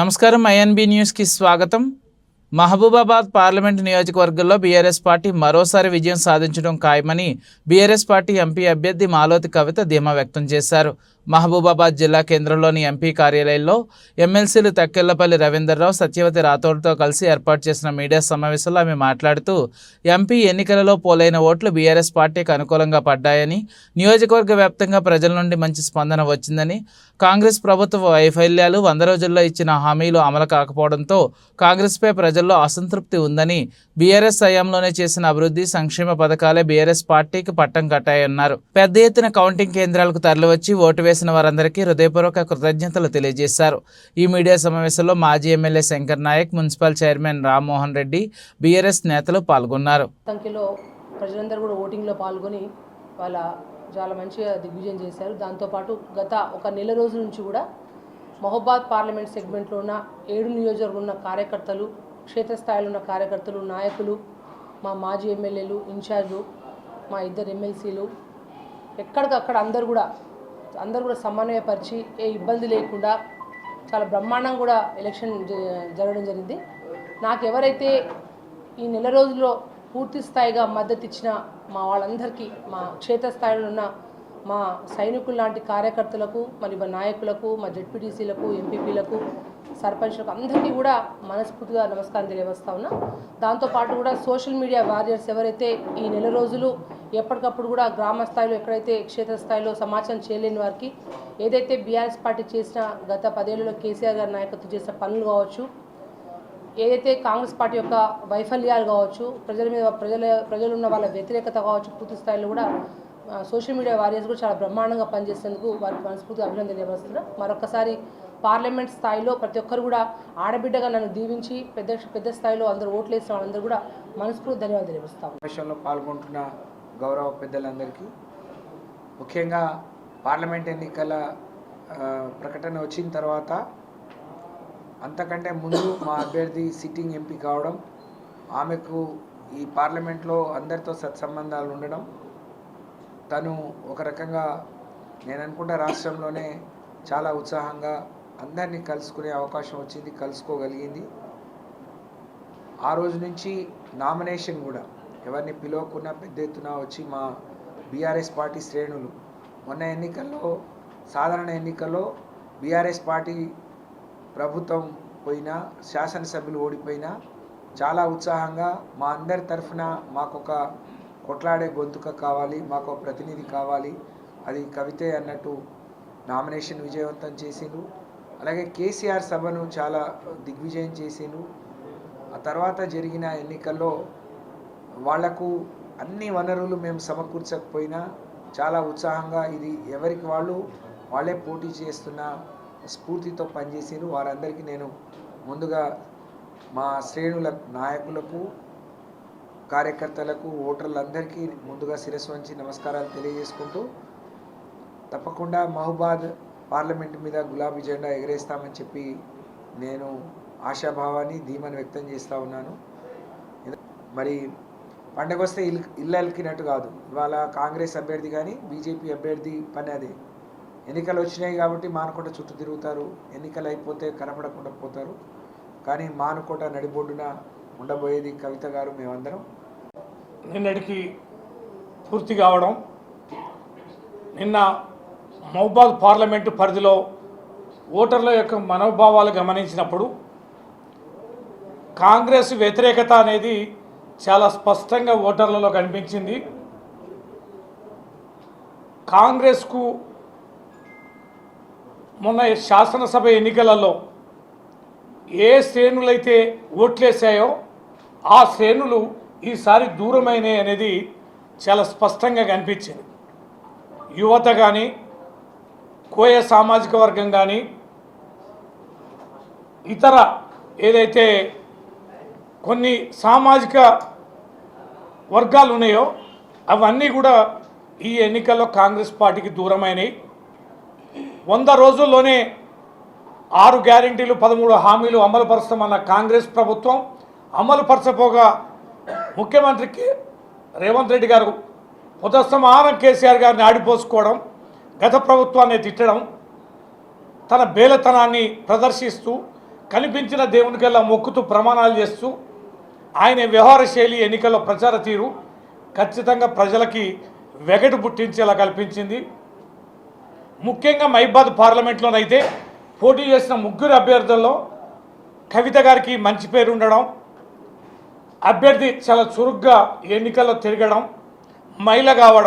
నమస్కారం ఐఎన్బి న్యూస్కి స్వాగతం. మహబూబాబాద్ పార్లమెంటు నియోజకవర్గంలో బీఆర్ఎస్ పార్టీ మరోసారి విజయం సాధించడం ఖాయమని బీఆర్ఎస్ పార్టీ ఎంపీ అభ్యర్థి మాలోతి కవిత ధీమా వ్యక్తం చేశారు. మహబూబాబాద్ జిల్లా కేంద్రంలోని ఎంపీ కార్యాలయంలో ఎమ్మెల్సీలు తక్కెళ్ళపల్లి రవీందర్రావు సత్యవతి రాథోడ్తో కలిసి ఏర్పాటు చేసిన మీడియా సమావేశంలో ఆమె మాట్లాడుతూ ఎంపీ ఎన్నికలలో పోలైన ఓట్లు బీఆర్ఎస్ పార్టీకి అనుకూలంగా పడ్డాయని నియోజకవర్గ వ్యాప్తంగా ప్రజల నుండి మంచి స్పందన వచ్చిందని కాంగ్రెస్ ప్రభుత్వ వైఫల్యాలు వంద రోజుల్లో ఇచ్చిన హామీలు అమలు కాకపోవడంతో కాంగ్రెస్పై ప్రజల్లో అసంతృప్తి ఉందని బీఆర్ఎస్ హయాంలోనే చేసిన అభివృద్ధి సంక్షేమ పథకాలే బీఆర్ఎస్ పార్టీకి పట్టం కట్టాయన్నారు. పెద్ద ఎత్తున కౌంటింగ్ కేంద్రాలకు తరలివచ్చి ఓటు వేసిన వారందరికీ హృదయపూర్వక కృతజ్ఞతలు తెలియజేశారు. ఈ మీడియా సమావేశంలో మాజీ MLA Shankar Nayak municipal chairman Rammohan Reddy BRS నేతలు పాల్గొన్నారు. సంఖ్యలో ప్రజలందరూ కూడా ఓటింగ్లో పాల్గొని వాళ్ళ చాలా మంచిగా దిగ్విజయం చేశారు. దాంతోపాటు గత ఒక నెల రోజుల నుంచి కూడా మహబాద్ పార్లమెంట్ సెగ్మెంట్లో ఉన్న ఏడు నియోజకవర్గం ఉన్న కార్యకర్తలు క్షేత్రస్థాయిలో ఉన్న కార్యకర్తలు నాయకులు మా మాజీ ఎమ్మెల్యేలు ఇన్ఛార్జు మా ఇద్దరు ఎమ్మెల్సీలు ఎక్కడికక్కడ అందరు కూడా అందరు కూడా సమన్వయపరిచి ఏ ఇబ్బంది లేకుండా చాలా బ్రహ్మాండంగా కూడా ఎలక్షన్ జ- జరగడం జరిగింది. నాకు ఎవరైతే ఈ నెల రోజుల్లో పూర్తి స్థాయిగా మద్దతు ఇచ్చిన మా వాళ్ళందరికీ మా క్షేత్రస్థాయిలో ఉన్న మా సైనికులు లాంటి కార్యకర్తలకు మరి మా నాయకులకు మా జడ్పీటీసీలకు ఎంపీపీలకు సర్పంచ్లకు అందరికీ కూడా మనస్ఫూర్తిగా నమస్కారం తెలియవస్తా ఉన్నా. దాంతోపాటు కూడా సోషల్ మీడియా వారియర్స్ ఎవరైతే ఈ నెల రోజులు ఎప్పటికప్పుడు కూడా గ్రామ స్థాయిలో ఎక్కడైతే క్షేత్రస్థాయిలో సమాచారం చేయలేని వారికి ఏదైతే బీఆర్ఎస్ పార్టీ చేసిన గత పదేళ్ళలో కేసీఆర్ గారి నాయకత్వం చేసిన పనులు కావచ్చు ఏదైతే కాంగ్రెస్ పార్టీ యొక్క వైఫల్యాలు కావచ్చు ప్రజల మీద ప్రజల ప్రజలు ఉన్న వాళ్ళ వ్యతిరేకత కావచ్చు పూర్తి స్థాయిలో కూడా సోషల్ మీడియా వారియర్స్ కూడా చాలా బ్రహ్మాండంగా పనిచేసేందుకు వారికి మనస్ఫూర్తిగా అభినందన తెలియవస్తున్నా మరొకసారి పార్లమెంట్ స్థాయిలో ప్రతి ఒక్కరు కూడా ఆడబిడ్డగా నన్ను దీవించి పెద్ద పెద్ద స్థాయిలో అందరూ ఓట్లు వేసిన వాళ్ళందరూ కూడా మనస్ఫూర్తి ధన్యవాదాలు తెలియజేస్తాం విషయంలో పాల్గొంటున్న గౌరవ పెద్దలందరికీ ముఖ్యంగా పార్లమెంట్ ఎన్నికల ప్రకటన వచ్చిన తర్వాత అంతకంటే ముందు మా అభ్యర్థి సిట్టింగ్ ఎంపీ కావడం ఆమెకు ఈ పార్లమెంట్లో అందరితో సత్సంబంధాలు ఉండడం తను ఒక రకంగా నేను అనుకుంటా రాష్ట్రంలోనే చాలా ఉత్సాహంగా అందరినీ కలుసుకునే అవకాశం వచ్చింది కలుసుకోగలిగింది. ఆ రోజు నుంచి నామినేషన్ కూడా ఎవరిని పిలవకుండా పెద్ద ఎత్తున వచ్చి మా బీఆర్ఎస్ పార్టీ శ్రేణులు. మొన్న ఎన్నికల్లో సాధారణ ఎన్నికల్లో బీఆర్ఎస్ పార్టీ ప్రభుత్వం పోయినా శాసనసభ్యులు ఓడిపోయినా చాలా ఉత్సాహంగా మా అందరి తరఫున మాకొక కొట్లాడే గొంతుక కావాలి మాకు ప్రతినిధి కావాలి. అది కవితే అన్నట్టు నామినేషన్ విజయవంతం చేసిండు అలాగే కేసీఆర్ సభను చాలా దిగ్విజయం చేశాను ఆ తర్వాత జరిగిన ఎన్నికల్లో వాళ్ళకు అన్ని వనరులు మేము సమకూర్చకపోయినా చాలా ఉత్సాహంగా ఇది ఎవరికి వాళ్ళు వాళ్ళే పోటీ చేస్తున్న స్ఫూర్తితో పనిచేసారు వారందరికీ నేను ముందుగా మా శ్రేణుల నాయకులకు కార్యకర్తలకు ఓటర్లందరికీ ముందుగా శిరస్సు వంచి నమస్కారాలు తెలియజేసుకుంటూ తప్పకుండా మహబాద్ పార్లమెంట్ మీద గులాబీ జెండా ఎగరేస్తామని చెప్పి నేను ఆశాభావాన్ని ధీమని వ్యక్తం చేస్తూ ఉన్నాను. మరి పండగ వస్తే ఇల్లు ఇల్లు అలికినట్టు కాదు. ఇవాళ కాంగ్రెస్ అభ్యర్థి కానీ బీజేపీ అభ్యర్థి పని అదే. ఎన్నికలు వచ్చినాయి కాబట్టి మానుకోట చుట్టూ తిరుగుతారు. ఎన్నికలు అయిపోతే కనపడకుండా పోతారు. కానీ మానుకోట నడిబొడ్డున ఉండబోయేది కవిత గారు మేమందరం. నిన్నటికి పూర్తి కావడం నిన్న మహబాద్ పార్లమెంటు పరిధిలో ఓటర్ల యొక్క మనోభావాలు గమనించినప్పుడు కాంగ్రెస్ వ్యతిరేకత అనేది చాలా స్పష్టంగా ఓటర్లలో కనిపించింది. కాంగ్రెస్కు మొన్న శాసనసభ ఎన్నికలలో ఏ శ్రేణులైతే ఓట్లేసాయో ఆ శ్రేణులు ఈసారి దూరమైనాయి అనేది చాలా స్పష్టంగా కనిపించింది. యువత కానీ కోయ సామాజిక వర్గం కానీ ఇతర ఏదైతే కొన్ని సామాజిక వర్గాలు ఉన్నాయో అవన్నీ కూడా ఈ ఎన్నికల్లో కాంగ్రెస్ పార్టీకి దూరమైనవి వంద రోజుల్లోనే ఆరు గ్యారెంటీలు పదమూడు హామీలు అమలుపరుస్తామన్న కాంగ్రెస్ ప్రభుత్వం. అమలుపరచపోగా ముఖ్యమంత్రికి రేవంత్ రెడ్డి గారు ఉదస్తమానం కేసీఆర్ గారిని ఆడిపోసుకోవడం గత ప్రభుత్వాన్ని తిట్టడం తన బేలతనాన్ని ప్రదర్శిస్తూ కనిపించిన దేవునికెల్లా మొక్కుతూ ప్రమాణాలు చేస్తూ ఆయన వ్యవహార శైలి ఎన్నికల్లో ప్రచార తీరు ఖచ్చితంగా ప్రజలకి వెగటు పుట్టించేలా కల్పించింది. ముఖ్యంగా మైబాద్ పార్లమెంట్లోనైతే పోటీ చేసిన ముగ్గురు అభ్యర్థుల్లో కవిత గారికి మంచి పేరు ఉండడం అభ్యర్థి చాలా చురుగ్గా ఎన్నికల్లో తిరగడం మహిళ కావడం